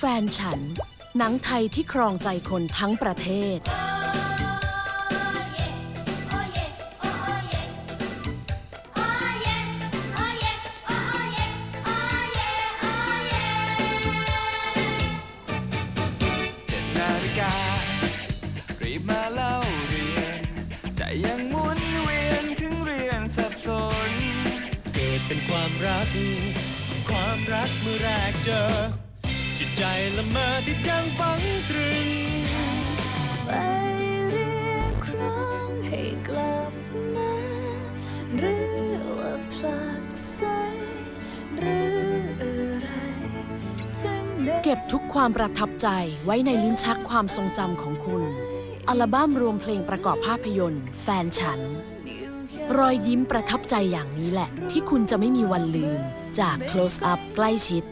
แฟนฉัน หนังไทยที่ครองใจคนทั้งประเทศ เจ็ดนาฬิกา รีบมาเล่าเรียน ใจยังหมุนเวียนถึงเรียนสับสน เกิดเป็นความรัก ความรักเมื่อแรกเจอ จิตใจละเมอที่ดังฝังตรึง ไปเรียกครั้งให้กลับมา หรือว่าผลักไสหรืออะไรถึงได้เก็บทุกความประทับใจไว้ในลิ้นชักความทรงจำของคุณ อัลบั้มรวมเพลงประกอบภาพยนตร์ แฟนฉันรอยยิ้มประทับใจอย่างนี้แหละ ที่คุณจะไม่มีวันลืม จาก Close Up ใกล้ชิด